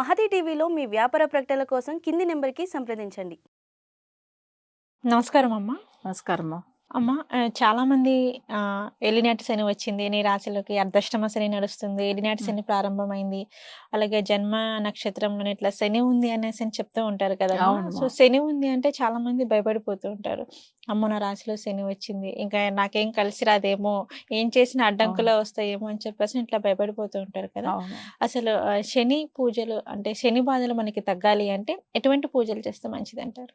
మహతి టీవీలో మీ వ్యాపార ప్రకటనల కోసం కింది నెంబర్కి సంప్రదించండి. నమస్కారం అమ్మ నమస్కారం అమ్మ! చాలా మంది ఎలినాటి శని వచ్చింది. నీ రాశిలోకి అర్ధష్టమ శని నడుస్తుంది. ఎలినాటి శని ప్రారంభమైంది. అలాగే జన్మ నక్షత్రంలో ఇట్లా శని ఉంది అనేసి అని చెప్తూ ఉంటారు కదా. సో శని ఉంది అంటే చాలా మంది భయపడిపోతూ ఉంటారు. అమ్మ! నా రాశిలో శని వచ్చింది. ఇంకా నాకేం కలిసి రాదేమో ఏం చేసినా అడ్డంకులు వస్తాయేమో అని చెప్పేసి ఇట్లా భయపడిపోతూ ఉంటారు కదా! అసలు శని పూజలు అంటే శని బాధలు మనకి తగ్గాలి అంటే ఎటువంటి పూజలు చేస్తే మంచిది అంటారు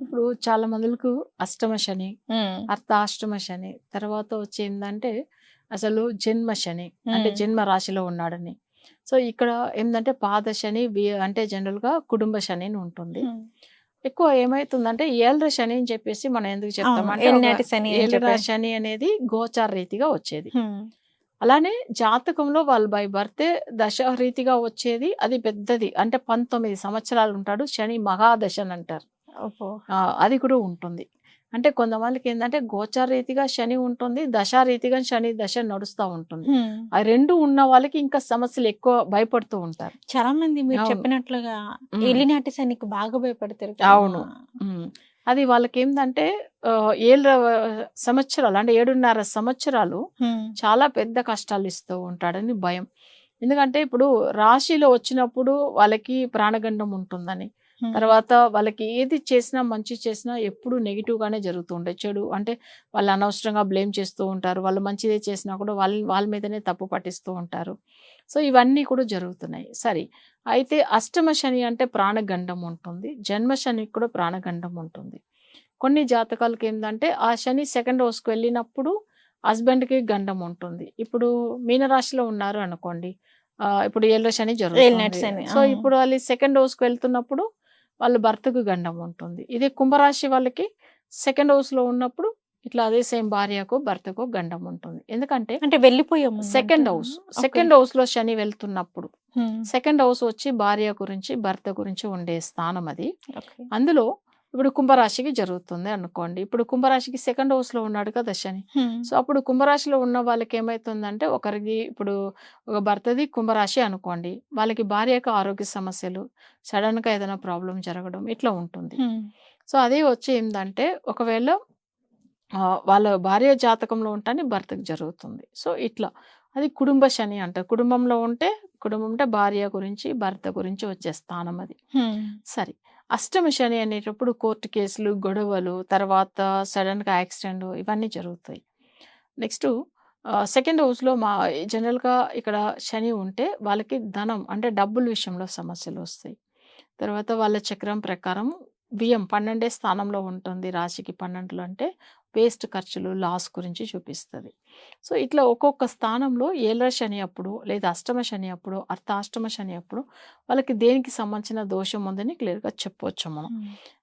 ఇప్పుడు చాలా మందులకు అష్టమ శని అర్ధాష్టమ శని తర్వాత వచ్చి ఏంటంటే అసలు జన్మ శని అంటే. జన్మ రాశిలో ఉన్నాడని. సో ఇక్కడ ఏంటంటే పాద శని అంటే జనరల్గా కుటుంబ శని ఉంటుంది. ఎక్కువ ఏమైతుందంటే ఏళ్ళ శని అని చెప్పేసి మనం ఎందుకు చెప్తాం? అంటే శని అనేది గోచార రీతిగా వచ్చేది. అలానే జాతకంలో వాళ్ళు బై బర్తే దశ రీతిగా వచ్చేది. అది పెద్దది. అంటే పంతొమ్మిది సంవత్సరాలు ఉంటాడు. శని మహాదశ అంటారు. అది కూడా ఉంటుంది అంటే కొంతమందికి ఏంటంటే గోచార రీతిగా శని ఉంటుంది దశా రీతిగా శని దశ నడుస్తూ ఉంటుంది. ఆ రెండు ఉన్న వాళ్ళకి ఇంకా సమస్యలు ఎక్కువ భయపడుతూ ఉంటారు చాలా మంది మీరు. చెప్పినట్లుగా. ఎలినాటి శనికి బాగా భయపడతారు. అవును. అది వాళ్ళకి ఏంటంటే ఏళ్ళ సంవత్సరాలు అంటే ఏడున్నర సంవత్సరాలు. చాలా పెద్ద కష్టాలు ఇస్తూ ఉంటాడని భయం ఎందుకంటే ఇప్పుడు రాశిలో వచ్చినప్పుడు వాళ్ళకి ప్రాణగండం ఉంటుందని. తర్వాత వాళ్ళకి ఏది చేసినా మంచి చేసినా ఎప్పుడు నెగిటివ్ గానే జరుగుతుండే చెడు అంటే వాళ్ళు అనవసరంగా బ్లేమ్ చేస్తూ ఉంటారు. వాళ్ళు మంచిదే చేసినా కూడా వాళ్ళ వాళ్ళ మీదనే తప్పు పట్టిస్తూ ఉంటారు. సో ఇవన్నీ కూడా జరుగుతున్నాయి. సరే అయితే అష్టమ శని అంటే ప్రాణగండం ఉంటుంది. జన్మ శనికి కూడా ప్రాణగండం ఉంటుంది. కొన్ని జాతకాలకి ఏంటంటే ఆ శని సెకండ్ హౌస్కి వెళ్ళినప్పుడు హస్బెండ్కి గండం ఉంటుంది. ఇప్పుడు మీనరాశిలో ఉన్నారు అనుకోండి. ఆ, ఇప్పుడు ఏళ్ళ శని జరుగుతుంది. సో. ఇప్పుడు వాళ్ళు సెకండ్ హౌస్కి వెళ్తున్నప్పుడు వాళ్ళ భర్తకు గండం ఉంటుంది. ఇదే కుంభరాశి వాళ్ళకి సెకండ్ హౌస్లో ఉన్నప్పుడు ఇట్లా అదే సేమ్ భార్యకు భర్తకు గండం ఉంటుంది. ఎందుకంటే అంటే వెళ్ళిపోయాము సెకండ్ హౌస్ సెకండ్ హౌస్లో శని వెళ్తున్నప్పుడు సెకండ్ హౌస్ వచ్చి భార్య గురించి భర్త గురించి ఉండే స్థానం అది. అందులో ఇప్పుడు కుంభరాశికి జరుగుతుంది అనుకోండి. ఇప్పుడు కుంభరాశికి సెకండ్ హౌస్లో ఉన్నాడు కదా శని. సో అప్పుడు కుంభరాశిలో ఉన్న వాళ్ళకి ఏమైతుందంటే ఒకరికి ఇప్పుడు ఒక భర్తది కుంభరాశి అనుకోండి. వాళ్ళకి భార్యకు ఆరోగ్య సమస్యలు సడన్గా ఏదైనా ప్రాబ్లం జరగడం ఇట్లా ఉంటుంది. సో అదే వచ్చి ఏంటంటే ఒకవేళ వాళ్ళ భార్య జాతకంలో ఉంటానే భర్తకు జరుగుతుంది. సో ఇట్లా. అది కుటుంబ శని అంటారు కుటుంబంలో ఉంటే కుటుంబం అంటే భార్య గురించి భర్త గురించి వచ్చే స్థానం అది. సరే. అష్టమ శని అనేటప్పుడు కోర్టు కేసులు గొడవలు తర్వాత సడన్గా యాక్సిడెంట్ ఇవన్నీ జరుగుతాయి. నెక్స్ట్ సెకండ్ హౌస్లో మా జనరల్గా ఇక్కడ శని ఉంటే వాళ్ళకి ధనం అంటే డబ్బుల విషయంలో సమస్యలు వస్తాయి. తర్వాత వాళ్ళ చక్రం ప్రకారం బియ్యం పన్నెండే స్థానంలో ఉంటుంది రాశికి పన్నెండులో అంటే వేస్ట్ ఖర్చులు లాస్ గురించి చూపిస్తుంది. సో ఇట్లా ఒక్కొక్క స్థానంలో ఏళ్ళ శని అప్పుడు లేదా అష్టమ శని అప్పుడు అర్థాష్టమ శని అప్పుడు వాళ్ళకి దేనికి సంబంధించిన దోషం ఉందని క్లియర్గా చెప్పవచ్చు మనం.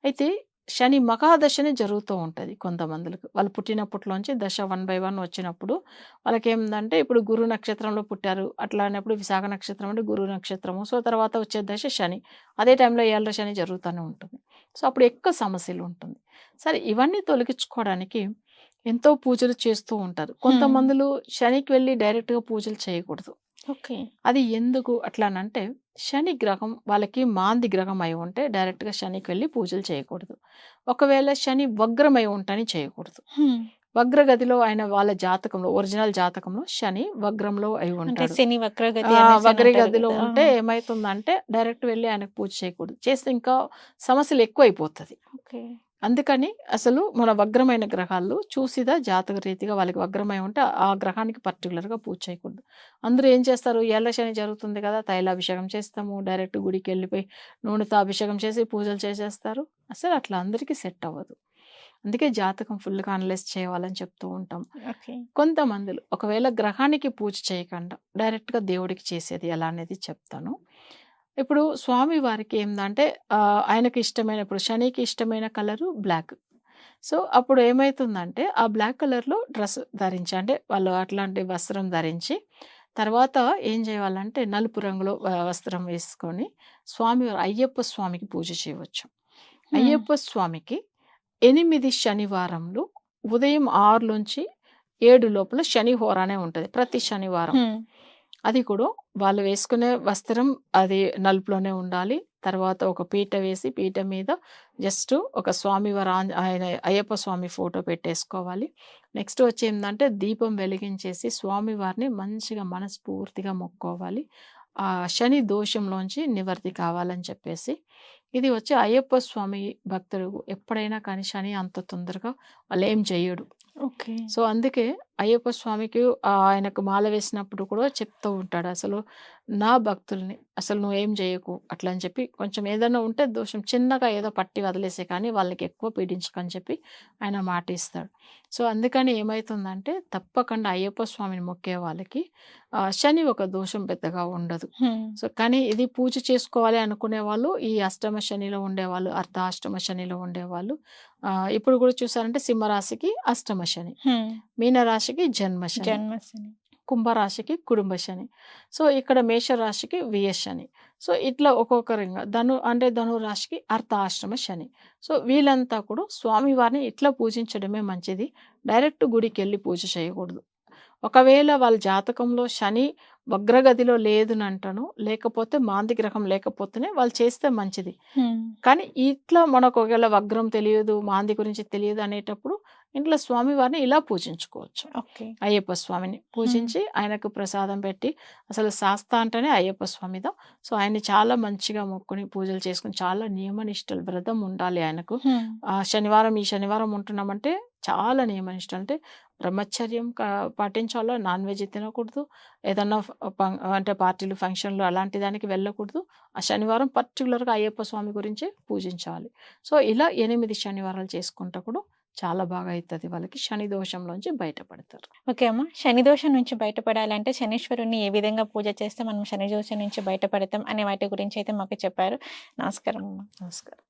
అయితే శని మహాదశనే జరుగుతూ ఉంటుంది కొంతమందికి వాళ్ళు పుట్టినప్పట్లోంచి దశ వన్ బై వన్ వచ్చినప్పుడు వాళ్ళకి ఏంటంటే ఇప్పుడు గురు నక్షత్రంలో పుట్టారు. అట్లా అన్నప్పుడు విశాఖ నక్షత్రం అంటే గురు నక్షత్రము. సో తర్వాత వచ్చే దశ శని. అదే టైంలో ఏళ్ళ శని జరుగుతూనే ఉంటుంది. సో అప్పుడు ఎక్కువ సమస్యలు ఉంటుంది. సరే ఇవన్నీ తొలగించుకోవడానికి ఎంతో పూజలు చేస్తూ ఉంటారు. కొంతమందులు శనికి వెళ్ళి డైరెక్ట్గా పూజలు చేయకూడదు. ఓకే. అది ఎందుకు అట్లానంటే శని గ్రహం వాళ్ళకి మాంది గ్రహం అయి ఉంటే డైరెక్ట్గా శనికి వెళ్ళి పూజలు చేయకూడదు. ఒకవేళ శని వగ్రమై ఉంటని చేయకూడదు. వగ్రగతిలో ఆయన వాళ్ళ జాతకంలో ఒరిజినల్ జాతకంలో శని వగ్రంలో అయి ఉంటాడు. శని వక్రగతి కదా. ఉంటే ఏమైతుందంటే డైరెక్ట్ వెళ్ళి ఆయనకు పూజ చేయకూడదు. చేస్తే ఇంకా సమస్యలు ఎక్కువ అయిపోతుంది ఓకే. అందుకని అసలు మన వగ్రమైన గ్రహాలు చూసిదా జాతక రీతిగా వాళ్ళకి వగ్రమై ఉంటే ఆ గ్రహానికి పర్టికులర్గా పూజ చేయకూడదు. అందరూ ఏం చేస్తారు? ఏళ్ళ శని జరుగుతుంది కదా తైలాభిషేకం చేస్తాము డైరెక్ట్ గుడికి వెళ్ళిపోయి నూనెతో అభిషేకం చేసి పూజలు చేసేస్తారు. అసలు అట్లా అందరికీ సెట్ అవ్వదు. అందుకే జాతకం ఫుల్గా అనలైజ్ చేయాలని చెప్తూ ఉంటాం. కొంతమందిలో ఒకవేళ గ్రహానికి పూజ చేయకుండా డైరెక్ట్గా దేవుడికి చేసేది ఎలా అనేది చెప్తాను. ఇప్పుడు స్వామి వారికి ఏందంటే ఆయనకి ఇష్టమైన ఇప్పుడు శనికి ఇష్టమైన కలరు బ్లాక్. సో అప్పుడు ఏమవుతుందంటే ఆ బ్లాక్ కలర్లో డ్రెస్ ధరించి అంటే వాళ్ళు అట్లాంటి వస్త్రం ధరించి తర్వాత ఏం చేయాలంటే నలుపు రంగులో వస్త్రం వేసుకొని స్వామి అయ్యప్ప స్వామికి పూజ చేయవచ్చు. అయ్యప్ప స్వామికి ఎనిమిది శనివారంలో ఉదయం ఆరు నుంచి ఏడు లోపల శని హోరానే ఉంటుంది ప్రతి శనివారం. అది కూడా వాళ్ళు వేసుకునే వస్త్రం అది నలుపులోనే ఉండాలి. తర్వాత ఒక పీట వేసి పీట మీద జస్ట్ ఒక స్వామివారి ఆయన అయ్యప్ప స్వామి ఫోటో పెట్టేసుకోవాలి. నెక్స్ట్ వచ్చి ఏంటంటే దీపం వెలిగించేసి స్వామివారిని మంచిగా మనస్ఫూర్తిగా మొక్కోవాలి. ఆ శని దోషంలోంచి నివర్తి కావాలని చెప్పేసి ఇది వచ్చి అయ్యప్ప స్వామి భక్తుడు ఎప్పుడైనా కానీ శని అంత తొందరగా వాళ్ళు ఏం చేయడు ఓకే. సో అందుకే అయ్యప్ప స్వామికి ఆయనకు మాల వేసినప్పుడు కూడా చెప్తూ ఉంటాడు అసలు నా భక్తుల్ని అసలు నువ్వు ఏం చేయకు అట్లా అని చెప్పి కొంచెం ఏదైనా ఉంటే దోషం చిన్నగా ఏదో పట్టి వదిలేసే కానీ వాళ్ళకి ఎక్కువ పీడించకని చెప్పి ఆయన మాట ఇస్తాడు. సో అందుకని ఏమవుతుందంటే తప్పకుండా అయ్యప్ప స్వామిని మొక్కే వాళ్ళకి శని ఒక దోషం పెద్దగా ఉండదు. సో కానీ ఇది పూజ చేసుకోవాలి అనుకునే వాళ్ళు ఈ అష్టమ శనిలో ఉండేవాళ్ళు అర్ధాష్టమ శనిలో ఉండేవాళ్ళు ఇప్పుడు కూడా చూసారంటే సింహరాశికి అష్టమ శని. మీనరాశికి జన్మ శని. జన్మ శని. కుంభరాశికి కుటుంబ శని. సో ఇక్కడ మేషరాశికి వ్యయ శని. సో ఇట్లా ఒక్కొక్కరింగా ధను అంటే ధను రాశికి అర్థాశ్రమ శని. సో వీళ్ళంతా కూడా స్వామివారిని ఇట్లా పూజించడమే మంచిది. డైరెక్ట్ గుడికి వెళ్ళి పూజ చేయకూడదు. ఒకవేళ వాళ్ళ జాతకంలో శని వగ్రగదిలో లేదునంటను లేకపోతే మాంది గ్రహం లేకపోతేనే వాళ్ళు చేస్తే మంచిది. కానీ ఇట్లా మనకు ఒకవేళ వగ్రం తెలియదు మాంది గురించి తెలియదు అనేటప్పుడు ఇంట్లో స్వామివారిని ఇలా పూజించుకోవచ్చు. ఓకే. అయ్యప్ప స్వామిని పూజించి ఆయనకు ప్రసాదం పెట్టి అసలు శాస్త అంటేనే అయ్యప్ప స్వామిదా సో ఆయన చాలా మంచిగా మొక్కుని పూజలు చేసుకుని చాలా నియమనిష్టలు వ్రతం ఉండాలి ఆయనకు. ఆ శనివారం ఈ శనివారం ఉంటున్నామంటే చాలా నియమనిష్టలు. అంటే బ్రహ్మచర్యం పాటించాలో? నాన్ వెజ్ తినకూడదు. ఏదన్నా అంటే పార్టీలు ఫంక్షన్లు అలాంటి దానికి వెళ్ళకూడదు. ఆ శనివారం పర్టికులర్గా అయ్యప్ప స్వామి గురించి పూజించాలి. సో ఇలా ఎనిమిది శనివారాలు చేసుకుంటా కూడా చాలా బాగా అవుతుంది వాళ్ళకి శని దోషంలోంచి బయటపడతారు. ఓకే అమ్మ. శని దోషం నుంచి బయటపడాలంటే శనీశ్వరుని ఏ విధంగా పూజ చేస్తే మనం శని దోషం నుంచి బయటపడతాం అనే వాటి గురించి అయితే మాకు చెప్పారు. నమస్కారం అమ్మ. నమస్కారం.